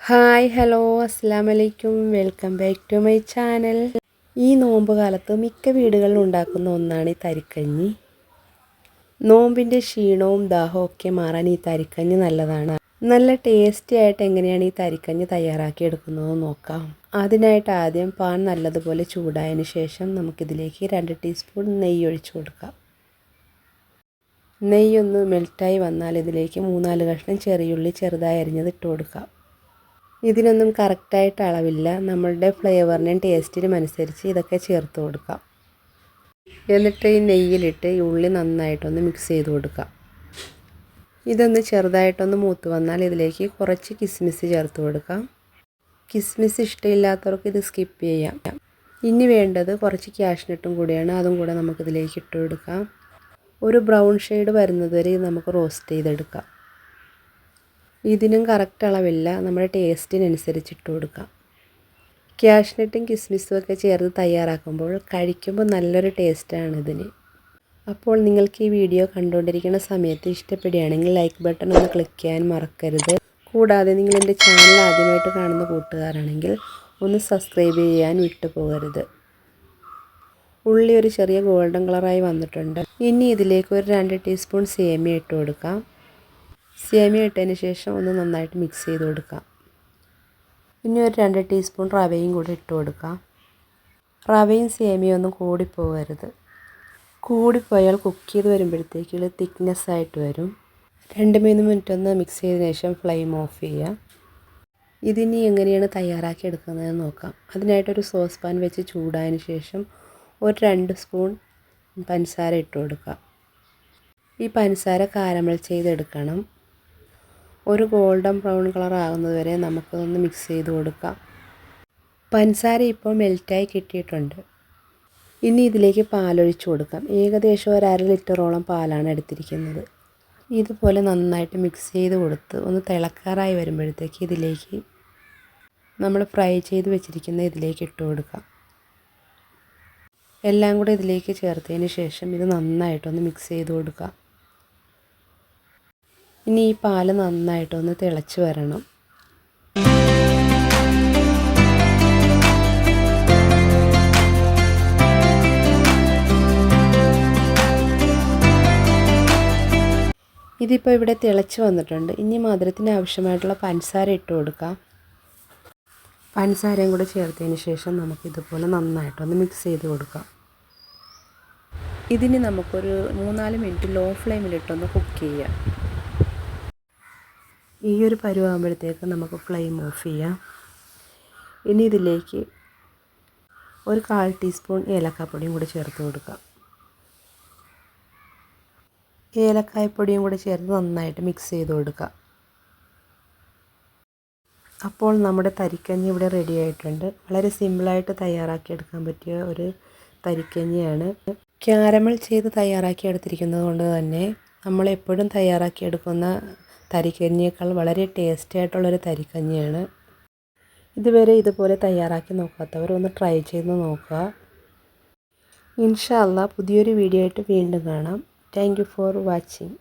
Hi hello അസ്സാം വലൈക്കും welcome back to my channel. ഈ നോമ്പ് കാലത്ത് മിക്ക വീടുകളിൽ ഉണ്ടാക്കുന്ന ഒന്നാണ് ഈ തരിക്കഞ്ഞി. നോമ്പിന്റെ ക്ഷീണവും ദാഹവും ഒക്കെ മാറാൻ ഈ തരിക്കഞ്ഞി നല്ലതാണ്. നല്ല ടേസ്റ്റി ആയിട്ട് എങ്ങനെയാണ് ഈ തരിക്കഞ്ഞി തയ്യാറാക്കി എടുക്കുന്നത് നോക്കാം. അതിനായിട്ട് ആദ്യം പാൻ നല്ലതുപോലെ ചൂടായതിന് ശേഷം നമുക്കിതിലേക്ക് രണ്ട് ടീസ്പൂൺ നെയ്യ് ഒഴിച്ചു കൊടുക്കാം. നെയ്യൊന്ന് മെൽറ്റായി വന്നാൽ ഇതിലേക്ക് മൂന്നാൽ കഷ്ണം ചെറിയുള്ളി ചെറുതായി അരിഞ്ഞത് ഇട്ട് കൊടുക്കാം. ഇതിനൊന്നും കറക്റ്റായിട്ട് അളവില്ല. നമ്മളുടെ ഫ്ലേവറിനും ടേസ്റ്റിനും അനുസരിച്ച് ഇതൊക്കെ ചേർത്ത് കൊടുക്കാം. എന്നിട്ട് ഈ നെയ്യിലിട്ട് ഈ ഉള്ളി നന്നായിട്ടൊന്ന് മിക്സ് ചെയ്ത് കൊടുക്കാം. ഇതൊന്ന് ചെറുതായിട്ടൊന്ന് മൂത്ത് വന്നാൽ ഇതിലേക്ക് കുറച്ച് കിസ്മിസ് ചേർത്ത് കൊടുക്കാം. കിസ്മിസ് ഇഷ്ടമില്ലാത്തവർക്ക് ഇത് സ്കിപ്പ് ചെയ്യാം. ഇനി വേണ്ടത് കുറച്ച് ക്യാഷ്നട്ടും കൂടിയാണ്. അതും കൂടെ നമുക്കിതിലേക്ക് ഇട്ട് കൊടുക്കാം. ഒരു ബ്രൗൺ ഷെയ്ഡ് വരുന്നത് വരെ നമുക്ക് റോസ്റ്റ് ചെയ്തെടുക്കാം. ഇതിനും കറക്റ്റ് അളവില്ല. നമ്മുടെ ടേസ്റ്റിനനുസരിച്ച് ഇട്ട് കൊടുക്കാം. ക്യാഷ്നട്ടും കിസ്മിസും ഒക്കെ ചേർത്ത് തയ്യാറാക്കുമ്പോൾ കഴിക്കുമ്പോൾ നല്ലൊരു ടേസ്റ്റാണ് ഇതിന്. അപ്പോൾ നിങ്ങൾക്ക് ഈ വീഡിയോ കണ്ടുകൊണ്ടിരിക്കുന്ന സമയത്ത് ഇഷ്ടപ്പെടുകയാണെങ്കിൽ ലൈക്ക് ബട്ടൺ ഒന്ന് ക്ലിക്ക് ചെയ്യാൻ മറക്കരുത്. കൂടാതെ നിങ്ങൾ എന്റെ ചാനൽ ആദ്യമായിട്ട് കാണുന്ന കൂട്ടുകാരാണെങ്കിൽ ഒന്ന് സബ്സ്ക്രൈബ് ചെയ്യാൻ വിട്ടു പോകരുത് ഉള്ളി ഒരു ചെറിയ ഗോൾഡൻ കളറായി വന്നിട്ടുണ്ട്. ഇനി ഇതിലേക്ക് ഒരു രണ്ട് ടീസ്പൂൺ സേമിയ ഇട്ട് കൊടുക്കാം. സേമിയ ഇട്ടതിന് ശേഷം ഒന്ന് നന്നായിട്ട് മിക്സ് ചെയ്ത് കൊടുക്കാം. പിന്നെ ഒരു രണ്ട് ടീസ്പൂൺ റവയും കൂടി ഇട്ട് കൊടുക്കാം. റവയും സേമിയ ഒന്നും കൂടിപ്പോകരുത്. കൂടിപ്പോയാൽ കുക്ക് ചെയ്ത് വരുമ്പോഴത്തേക്ക് തിക്നെസ് ആയിട്ട് വരും. രണ്ട് മൂന്ന് മിനിറ്റ് ഒന്ന് മിക്സ് ചെയ്തതിന് ശേഷം ഫ്ലെയിം ഓഫ് ചെയ്യുക. ഇതിനി എങ്ങനെയാണ് തയ്യാറാക്കി എടുക്കുന്നതെന്ന് നോക്കാം. അതിനായിട്ടൊരു സോസ് പാൻ വെച്ച് ചൂടായതിന് ശേഷം ഒരു രണ്ട് സ്പൂൺ പഞ്ചസാര ഇട്ട് കൊടുക്കാം ഈ പഞ്ചസാര കാരമൽ ചെയ്തെടുക്കണം. ഒരു ഗോൾഡൻ ബ്രൗൺ കളർ ആകുന്നത് വരെ നമുക്കതൊന്ന് മിക്സ് ചെയ്ത് കൊടുക്കാം. പഞ്ചസാര ഇപ്പോൾ മെൽറ്റായി കിട്ടിയിട്ടുണ്ട്. ഇനി ഇതിലേക്ക് പാലൊഴിച്ച് കൊടുക്കാം. ഏകദേശം ഒരു അര ലിറ്ററോളം പാലാണ് എടുത്തിരിക്കുന്നത്. ഇതുപോലെ നന്നായിട്ട് മിക്സ് ചെയ്ത് കൊടുത്ത് ഒന്ന് തിളക്കാറായി വരുമ്പോഴത്തേക്ക് ഇതിലേക്ക് നമ്മൾ ഫ്രൈ ചെയ്ത് വെച്ചിരിക്കുന്ന ഇതിലേക്ക് ഇട്ട് കൊടുക്കാം. എല്ലാം കൂടെ ഇതിലേക്ക് ചേർത്തതിന് ശേഷം ഇത് നന്നായിട്ടൊന്ന് മിക്സ് ചെയ്ത് കൊടുക്കാം. ഇനി ഈ പാൽ നന്നായിട്ടൊന്ന് തിളച്ച് വരണം. ഇതിപ്പോൾ ഇവിടെ തിളച്ച് വന്നിട്ടുണ്ട്. ഇനി മധുരത്തിന് ആവശ്യമായിട്ടുള്ള പഞ്ചസാര ഇട്ട് കൊടുക്കാം. പഞ്ചസാരയും കൂടെ ചേർത്തതിന് ശേഷം നമുക്ക് നമുക്കിതുപോലെ നന്നായിട്ടൊന്ന് മിക്സ് ചെയ്ത് കൊടുക്കാം. ഇതിന് നമുക്കൊരു മൂന്നാൽ മിനിറ്റ് ലോ ഫ്ലെയിമിലിട്ടൊന്ന് കുക്ക് ചെയ്യാം. ഈ ഒരു പരുവാകുമ്പോഴത്തേക്ക് നമുക്ക് ഫ്ലെയിം ഓഫ് ചെയ്യാം. ഇനി ഇതിലേക്ക് ഒരു കാൽ ടീസ്പൂൺ ഏലക്കാപ്പൊടിയും കൂടി ചേർത്ത് കൊടുക്കാം. ഏലക്കായപ്പൊടിയും കൂടി ചേർത്ത് നന്നായിട്ട് മിക്സ് ചെയ്ത് കൊടുക്കാം. അപ്പോൾ നമ്മുടെ തരിക്കഞ്ഞി ഇവിടെ റെഡി ആയിട്ടുണ്ട്. വളരെ സിമ്പിളായിട്ട് തയ്യാറാക്കി എടുക്കാൻ പറ്റിയ ഒരു തരിക്കഞ്ഞിയാണ്. ക്യാരമൽ ചെയ്ത് തയ്യാറാക്കി എടുത്തിരിക്കുന്നത് കൊണ്ട് തന്നെ നമ്മളെപ്പോഴും തയ്യാറാക്കിയെടുക്കുന്ന തരിക്കഞ്ഞിയേക്കാൾ വളരെ ടേസ്റ്റി ആയിട്ടുള്ളൊരു തരിക്കഞ്ഞിയാണ്. ഇതുവരെ ഇതുപോലെ തയ്യാറാക്കി നോക്കാത്തവർ ഒന്ന് ട്രൈ ചെയ്ത് നോക്കുക. ഇൻഷാല്ല പുതിയൊരു വീഡിയോ ആയിട്ട് വീണ്ടും കാണാം. Thank for watching